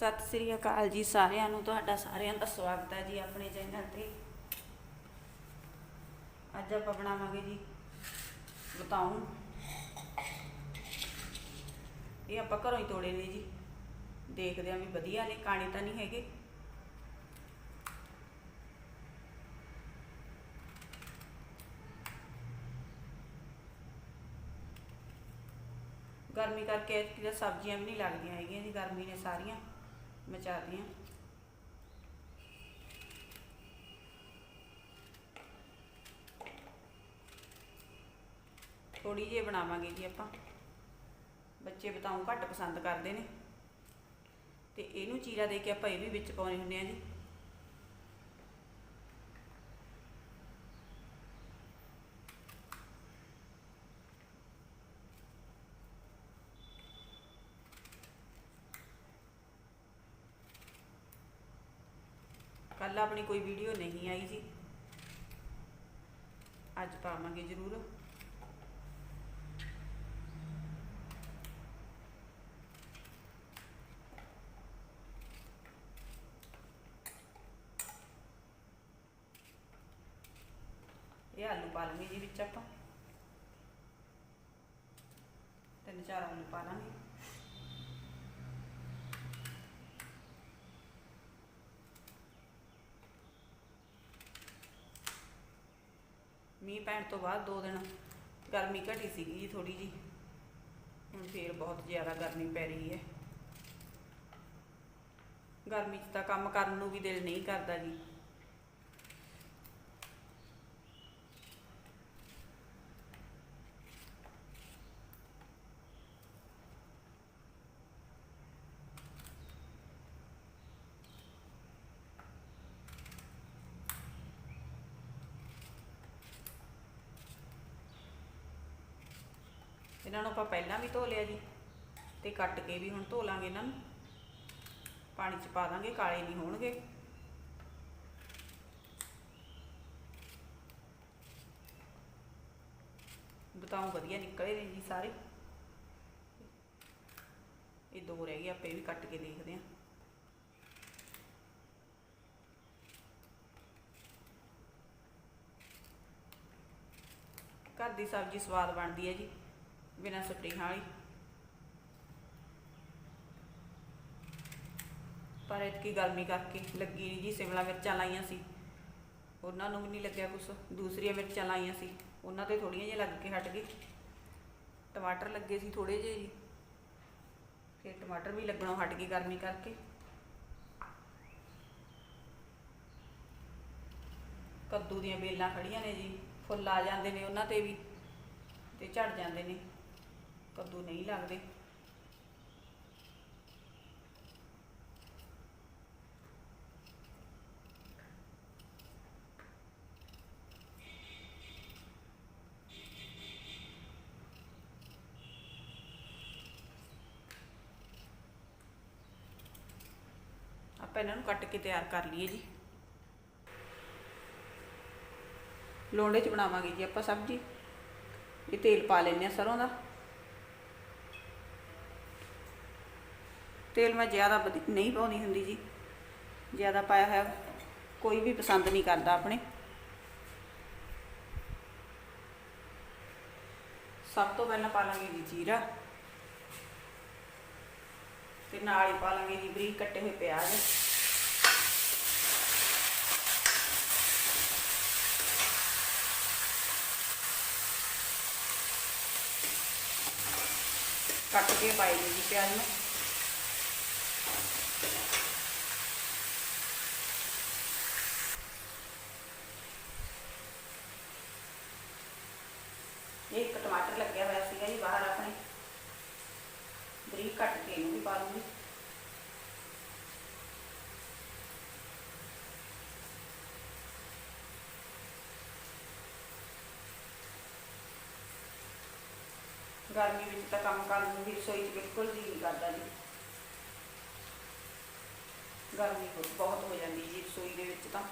ਸਤਿ ਸ੍ਰੀ ਅਕਾਲ ਜੀ ਸਾਰਿਆਂ ਨੂੰ, ਤੁਹਾਡਾ ਸਾਰਿਆਂ ਦਾ ਸਵਾਗਤ ਹੈ ਜੀ ਆਪਣੇ ਚੈਨਲ ਤੇ। ਅੱਜ ਆਪਾਂ ਬਣਾਵਾਂਗੇ ਜੀ ਬਤਾਉਂ। ਇਹ ਆਪਾਂ ਘਰੋਂ ਹੀ ਤੋੜੇ ਨੇ ਜੀ। ਦੇਖਦੇ ਆਂ ਵੀ ਵਧੀਆ ਨੇ, ਕਾਣੇ ਤਾਂ ਨਹੀਂ ਹੈਗੇ। ਗਰਮੀ ਕਰਕੇ ਸਬਜ਼ੀਆਂ ਵੀ ਨਹੀਂ ਲੱਗਦੀਆਂ ਹੈਗੀਆਂ ਜੀ, ਗਰਮੀ ਨੇ ਸਾਰੀਆਂ। ਮਚਾਤੀਆਂ ਥੋੜੀ ਜਿਹੀ ਬਣਾਵਾਂਗੇ ਜੀ ਆਪਾਂ। ਬੱਚੇ ਬਤਾਉਂ ਘੱਟ ਪਸੰਦ ਕਰਦੇ ਨੇ। ਤੇ ਇਹਨੂੰ ਚੀਰਾ ਦੇ ਕੇ ਆਪਾਂ ਇਹ ਵੀ ਵਿੱਚ ਪਾਉਣੇ ਹੁੰਦੇ ਆ ਜੀ। ਆਪਣੀ ਕੋਈ ਵੀਡੀਓ ਨਹੀਂ ਆਈ ਜੀ। ਅੱਜ ਪਾਵਾਂਗੇ ਜ਼ਰੂਰ। ਇਹ ਆਲੂ ਪਾ ਲਾਂਗੇ ਜੀ ਵਿੱਚ ਆਪਾਂ। ਤਿੰਨ ਚਾਰ ਆਲੂ ਪਾ ਲਾਂਗੇ। ਮੀਂਹ ਪੈਣ ਤੋਂ ਬਾਅਦ ਦੋ ਦਿਨ ਗਰਮੀ ਘਟੀ ਸੀਗੀ ਜੀ ਥੋੜੀ ਜੀ ਹੁਣ ਫੇਰ ਬਹੁਤ ਜ਼ਿਆਦਾ ਗਰਮੀ ਪੈ ਰਹੀ ਹੈ। ਗਰਮੀ 'ਚ ਤਾਂ ਕੰਮ ਕਰਨ ਨੂੰ ਵੀ ਦਿਲ ਨਹੀਂ ਕਰਦਾ ਜੀ। ਇਹਨਾਂ ਨੂੰ ਆਪਾਂ ਪਹਿਲਾਂ ਵੀ ਧੋ ਲਿਆ ਜੀ ਤੇ ਕੱਟ ਕੇ ਵੀ ਹੁਣ ਧੋ ਲਾਂਗੇ ਇਹਨਾਂ ਨੂੰ। ਪਾਣੀ 'ਚ ਪਾ ਦਾਂਗੇ, ਕਾਲੇ ਨਹੀਂ ਹੋਣਗੇ। ਬਤਾਉ ਵਧੀਆ ਨਿਕਲੇ ਨੇ ਜੀ ਸਾਰੇ। ਇਹ ਦੋ ਰਹਿ ਗਏ, ਆਪਾਂ ਇਹ ਵੀ ਕੱਟ ਕੇ ਦੇਖਦੇ ਹਾਂ। ਘਰ ਦੀ ਸਬਜ਼ੀ ਸਵਾਦ ਬਣਦੀ ਹੈ ਜੀ। ਬਿਨਾਂ ਸਪਰੇਹਾਂ ਵਾਲੀ ਪਰ ਇਤਕੀ ਗਰਮੀ ਕਰਕੇ ਲੱਗੀ ਨਹੀਂ ਜੀ, ਸਿਮਲਾ ਮਿਰਚਾਂ ਲਾਈਆਂ ਸੀ। ਉਹਨਾਂ ਨੂੰ ਵੀ ਨਹੀਂ ਲੱਗਿਆ ਕੁਛ। ਦੂਸਰੀਆਂ ਮਿਰਚਾਂ ਲਾਈਆਂ ਸੀ। ਉਹਨਾਂ ਤੇ ਥੋੜੀਆਂ ਜਿਹੀਆਂ ਲੱਗ ਕੇ ਹਟ ਗਈ। ਟਮਾਟਰ ਲੱਗੇ ਸੀ ਥੋੜੇ ਜਿਹੇ ਜੀ। ਫਿਰ ਟਮਾਟਰ ਵੀ ਲੱਗਣੋਂ ਹਟ ਗਈ ਗਰਮੀ ਕਰਕੇ। ਕੱਦੂ ਦੀਆਂ ਬੇਲਾਂ ਖੜੀਆਂ ਨੇ ਜੀ। ਫੁੱਲ ਆ ਜਾਂਦੇ ਨੇ ਉਹਨਾਂ ਤੇ ਵੀ ਤੇ ਝੜ ਜਾਂਦੇ ਨੇ। ਕੱਦੂ ਨਹੀਂ ਲੱਗਦੇ। ਆਪਾਂ ਇਹਨਾਂ ਨੂੰ ਕੱਟ ਕੇ ਤਿਆਰ ਕਰ ਲਈਏ ਜੀ। ਲੋਂਡੇ 'ਚ ਬਣਾਵਾਂਗੇ ਜੀ ਆਪਾਂ ਸਬਜ਼ੀ। ਇਹ ਤੇਲ ਪਾ ਲੈਂਦੇ ਆ ਸਰੋਂ ਦਾ। ਤੇਲ ਮੈਂ ਜ਼ਿਆਦਾ ਵਧੀ- ਨਹੀਂ ਪਾਉਣੀ ਹੁੰਦੀ ਜੀ। ਜ਼ਿਆਦਾ ਪਾਇਆ ਹੋਇਆ, ਕੋਈ ਵੀ ਪਸੰਦ ਨਹੀਂ ਕਰਦਾ ਆਪਣੇ। ਸਭ ਤੋਂ ਪਹਿਲਾਂ ਪਾ ਲਾਂਗੇ ਜੀ ਜੀਰਾ। ਤੇ ਨਾਲ ਹੀ ਪਾ ਲਾਂਗੇ ਜੀ ਬਰੀਕ ਕੱਟੇ ਹੋਏ ਪਿਆਜ਼। ਕੱਟ ਕੇ ਪਾਈ ਜੀ ਪਿਆਜ਼ ਨੂੰ। ਇਹ ਇੱਕ ਟਮਾਟਰ ਲੱਗਿਆ ਹੋਇਆ ਸੀਗਾ ਜੀ, ਬਾਹਰ ਆਪਣੇ ਬਰੀਕ ਕੱਟ ਕੇ ਇਹਨੂੰ ਵੀ ਪਾ ਲੂੰਗੀ। ਗਰਮੀ ਵਿੱਚ ਤਾਂ ਕੰਮ ਕਰਨ ਨੂੰ ਵੀ ਰਸੋਈ 'ਚ ਬਿਲਕੁਲ ਜੀ ਨਹੀਂ ਕਰਦਾ ਜੀ। ਗਰਮੀ ਬਹੁਤ- ਬਹੁਤ ਹੋ ਜਾਂਦੀ ਜੀ ਰਸੋਈ ਦੇ ਵਿੱਚ ਤਾਂ।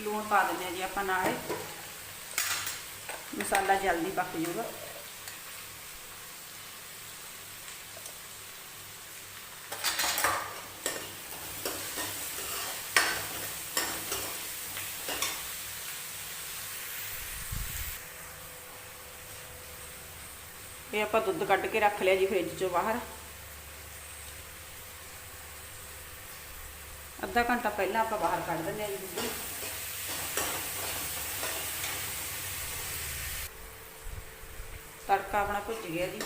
ਲੂਣ ਪਾ ਦਿੰਦੇ ਆ ਜੀ ਆਪਾਂ ਨਾਲ ਹੀ। ਮਸਾਲਾ ਜਲਦੀ ਪੱਕ ਜਾਊਗਾ। ਇਹ ਆਪਾਂ ਦੁੱਧ ਕੱਢ ਕੇ ਰੱਖ ਲਿਆ ਜੀ ਫ੍ਰਿਜ ਚੋਂ ਬਾਹਰ। ਅੱਧਾ ਘੰਟਾ ਪਹਿਲਾਂ ਆਪਾਂ ਬਾਹਰ ਕੱਢ ਦਿੰਦੇ ਆ ਜੀ ਦੁੱਧ। ਤੜਕਾ ਆਪਣਾ ਭੁੱਜ ਗਿਆ ਜੀ।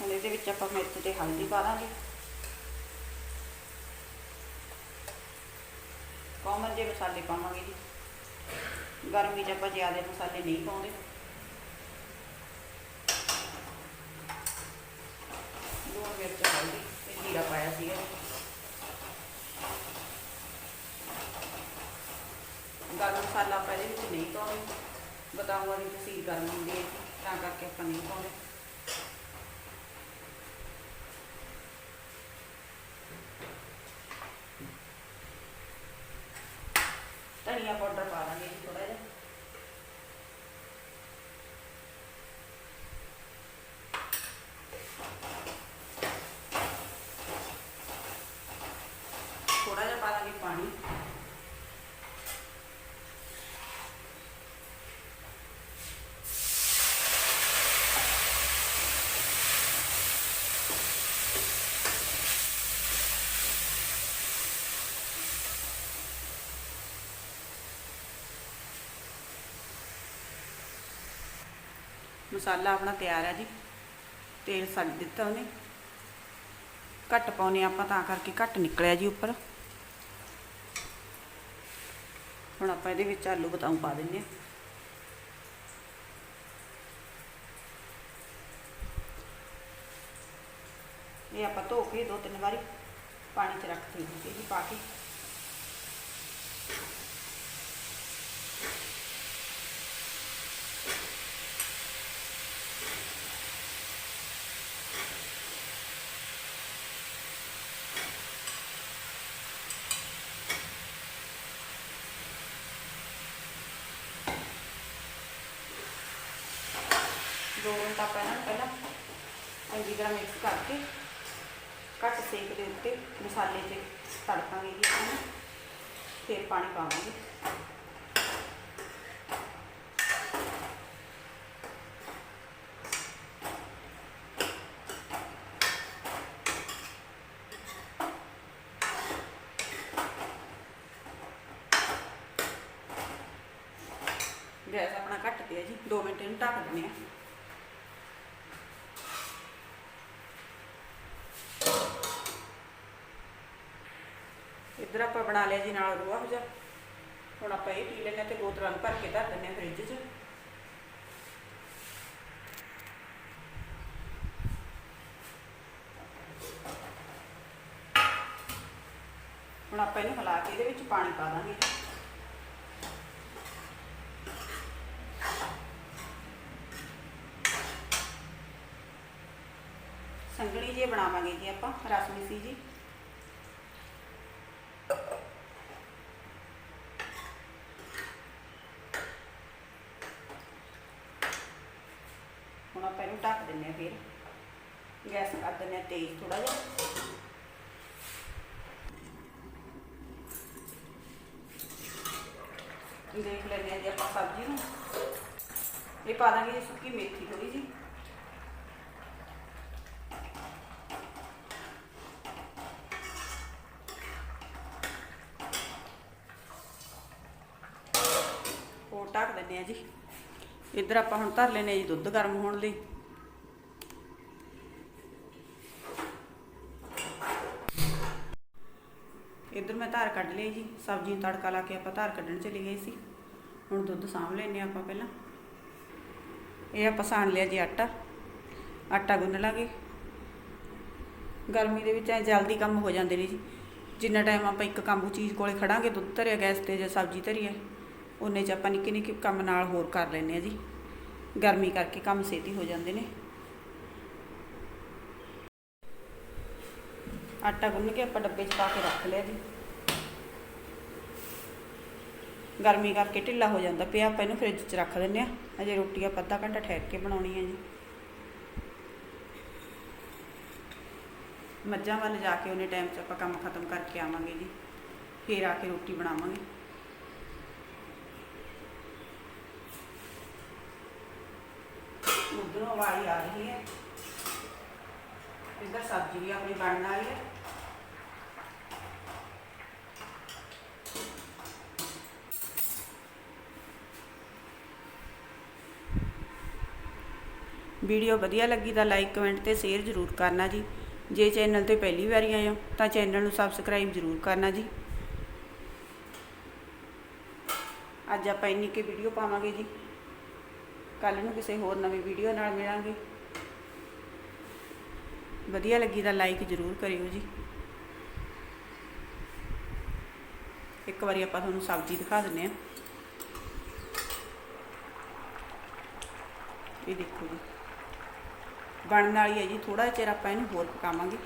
ਹੁਣ ਇਹਦੇ ਵਿੱਚ ਆਪਾਂ ਮਿਰਚ ਤੇ ਹਲਦੀ ਪਾ ਦਾਂਗੇ। ਕਾਮਨ ਜੇ ਮਸਾਲੇ ਪਾਵਾਂਗੇ ਜੀ। ਗਰਮੀ 'ਚ ਆਪਾਂ ਜ਼ਿਆਦਾ ਮਸਾਲੇ ਨਹੀਂ ਪਾਉਂਦੇ। ਲੂਣ, ਮਿਰਚ, ਹਲਦੀ ਤੇ ਜੀਰਾ ਪਾਇਆ ਸੀਗਾ। ਗਰਮ ਮਸਾਲਾ ਆਪਾਂ ਇਹਦੇ ਵਿੱਚ ਨਹੀਂ ਪਾਉਂਦੇ। ਬਦਾਮਾਂ ਦੀ ਤਸੀਰ ਗਰਮ ਹੁੰਦੀ ਹੈ ਤਾਂ ਕਰਕੇ ਆਪਾਂ ਨਹੀਂ ਪਾਉਂਦੇ। ਧਨੀਆ ਪਾਊਡਰ ਪਾ ਲਾਂਗੇ ਜੀ ਥੋੜਾ ਜਿਹਾ ਥੋੜਾ ਜਿਹਾ ਪਾ ਦਾਂਗੇ ਪਾਣੀ ਮਸਾਲਾ ਆਪਣਾ ਤਿਆਰ ਹੈ ਜੀ। ਤੇਲ ਸੱਜ ਦਿੱਤਾ ਉਹਨੇ। ਘੱਟ ਪਾਉਨੇ ਆਪਾਂ ਤਾਂ ਕਰਕੇ ਘੱਟ ਨਿਕਲਿਆ ਜੀ ਉੱਪਰ। ਹੁਣ ਆਪਾਂ ਇਹਦੇ ਵਿੱਚ ਆਲੂ ਬਤਾਉ ਪਾ ਦਿੰਨੇ ਆ ਇਹ ਆਪਾਂ ਧੋ ਕੇ ਦੋ ਤਿੰਨ ਵਾਰੀ ਪਾਣੀ 'ਚ ਰੱਖ ਦਿੱਤੇ ਜੀ ਪਾ ਕੇ। ਦੋ ਮਿੰਟ ਆਪਾਂ ਇਹਨਾਂ ਨੂੰ ਪਹਿਲਾਂ ਚੰਗੀ ਤਰ੍ਹਾਂ ਮਿਕਸ ਕਰਕੇ ਘੱਟ ਸੇਕ ਦੇ ਉੱਤੇ ਮਸਾਲੇ 'ਚ ਤੜਕਾਂਗੇ ਜੀ ਆਪਾਂ ਨੂੰ। ਫਿਰ ਪਾਣੀ ਪਾਵਾਂਗੇ ਗੈਸ ਆਪਣਾ ਘੱਟ ਪਿਆ ਜੀ 2 ਮਿੰਟ ਇਹਨੂੰ ਢੱਕ ਦਿੰਦੇ ਆ ਇੱਧਰ ਆਪਾਂ ਬਣਾ ਲਿਆ ਜੀ ਨਾਲ ਰੂਹ ਅਫਜ਼ਾ ਹੁਣ ਆਪਾਂ ਇਹ ਪੀ ਲੈਂਦੇ ਹਾਂ ਤੇ ਬੋਤਲਾਂ ਨੂੰ ਭਰ ਕੇ ਧਰ ਦਿੰਦੇ ਹਾਂ ਫ੍ਰਿਜ 'ਚ। ਹੁਣ ਆਪਾਂ ਇਹਨੂੰ ਹਿਲਾ ਕੇ ਇਹਦੇ ਵਿੱਚ ਪਾਣੀ ਪਾ ਦਾਂਗੇ। ਸੰਗਣੀ ਜੇ ਬਣਾਵਾਂਗੇ ਜੀ ਆਪਾਂ ਰਸਮੀ ਜੀ। ਢੱਕ ਦਿੰਨੇ ਆ ਫਿਰ ਗੈਸ ਕਰ ਦਿੰਨੇ ਆ ਤੇਜ਼ ਥੋੜਾ ਜਿਹਾ ਦੇਖ ਲੈਂਦੇ ਆ ਜੀ ਆਪਾਂ ਸਬਜ਼ੀ ਨੂੰ। ਇਹ ਪਾ ਦਾਂਗੇ ਜੀ ਸੁੱਕੀ ਮੇਥੀ ਥੋੜੀ ਜੀ ਹੋਰ ਢੱਕ ਦਿੰਦੇ ਆ ਜੀ। ਇੱਧਰ ਆਪਾਂ ਹੁਣ ਧਰ ਲੈਨੇ ਆ ਜੀ ਦੁੱਧ ਗਰਮ ਹੋਣ ਲਈ ਇੱਧਰ ਮੈਂ ਧਾਰ ਕੱਢ ਲਈ ਜੀ, ਸਬਜ਼ੀ ਨੂੰ ਤੜਕਾ ਲਾ ਕੇ ਆਪਾਂ ਧਾਰ ਕੱਢਣ ਚਲੇ ਗਏ ਸੀ। ਹੁਣ ਦੁੱਧ ਸਾਂਭ ਲੈਨੇ ਆ ਆਪਾਂ ਪਹਿਲਾਂ। ਇਹ ਆਪਾਂ ਸਾਣ ਲਿਆ ਜੀ ਆਟਾ। ਆਟਾ ਗੁੰਨ ਲਾਂਗੇ। ਗਰਮੀ ਦੇ ਵਿੱਚ ਐ ਜਲਦੀ ਕੰਮ ਹੋ ਜਾਂਦੇ ਨੇ ਜੀ। ਜਿੰਨਾ ਟਾਈਮ ਆਪਾਂ ਇੱਕ ਕੰਮ ਚੀਜ਼ ਕੋਲੇ ਖੜਾਂਗੇ, ਦੁੱਧ ਧਰਿਆ, ਗੈਸ ਤੇ ਜਾਂ ਸਬਜ਼ੀ ਧਰੀ ਹੈ, ਉਹਨੇ ਚ ਆਪਾਂ ਨਿੱਕੇ ਨਿੱਕੇ ਕੰਮ ਨਾਲ ਹੋਰ ਕਰ ਲੈਨੇ ਆ ਜੀ। ਗਰਮੀ ਕਰਕੇ ਕੰਮ ਛੇਤੀ ਹੋ ਜਾਂਦੇ ਨੇ। ਆਟਾ ਗੁੰਨ ਕੇ ਆਪਾਂ ਡੱਬੇ 'ਚ ਪਾ ਕੇ ਰੱਖ ਲਿਆ ਜੀ। ਗਰਮੀ ਕਰਕੇ ਢਿੱਲਾ ਹੋ ਜਾਂਦਾ ਪਿਆ, ਆਪਾਂ ਇਹਨੂੰ ਫ੍ਰਿਜ 'ਚ ਰੱਖ ਦਿੰਨੇ ਆ ਅਜੇ ਰੋਟੀ ਆਪਾਂ ਅੱਧਾ ਘੰਟਾ ਠਹਿਰ ਕੇ ਬਣਾਉਣੀ ਹੈ ਜੀ। ਮੱਝਾਂ ਵੱਲ ਜਾ ਕੇ ਉਹਨੇ ਟਾਈਮ 'ਚ ਆਪਾਂ ਕੰਮ ਖਤਮ ਕਰਕੇ ਆਵਾਂਗੇ ਜੀ। ਫੇਰ ਆ ਕੇ ਰੋਟੀ ਬਣਾਵਾਂਗੇ। ਉਧਰੋਂ ਆਵਾਜ਼ ਆ ਰਹੀ ਹੈ। ਇੱਧਰ ਸਬਜ਼ੀ ਵੀ ਆਪਣੀ ਬਣਨ ਵਾਲੀ ਹੈ। ਵੀਡੀਓ ਵਧੀਆ ਲੱਗੀ ਤਾਂ ਲਾਈਕ ਕਮੈਂਟ ਤੇ ਸ਼ੇਅਰ ਜ਼ਰੂਰ ਕਰਨਾ ਜੀ। ਜੇ ਚੈਨਲ ਤੇ ਪਹਿਲੀ ਵਾਰੀ ਆਏ ਹੋ ਤਾਂ ਚੈਨਲ ਨੂੰ ਸਬਸਕ੍ਰਾਈਬ ਜ਼ਰੂਰ ਕਰਨਾ ਜੀ। ਅੱਜ ਆਪਾਂ ਇੰਨੀ ਕੀ ਵੀਡੀਓ ਪਾਵਾਂਗੇ ਜੀ। ਕੱਲ ਨੂੰ ਕਿਸੇ ਹੋਰ ਨਵੀਂ ਵੀਡੀਓ ਨਾਲ ਮਿਲਾਂਗੇ। ਵਧੀਆ ਲੱਗੀ ਤਾਂ ਲਾਈਕ ਜ਼ਰੂਰ ਕਰਿਓ ਜੀ। ਇੱਕ ਵਾਰੀ ਆਪਾਂ ਤੁਹਾਨੂੰ ਸਬਜ਼ੀ ਦਿਖਾ ਦਿੰਨੇ ਆ ਇਹ ਦੇਖੋ ਜੀ। ਬਣਨ ਵਾਲੀ ਹੈ ਜੀ। ਥੋੜਾ ਚਿਰ ਆਪਾਂ ਇਹਨੂੰ ਹੋਰ ਪਕਾਵਾਂਗੇ।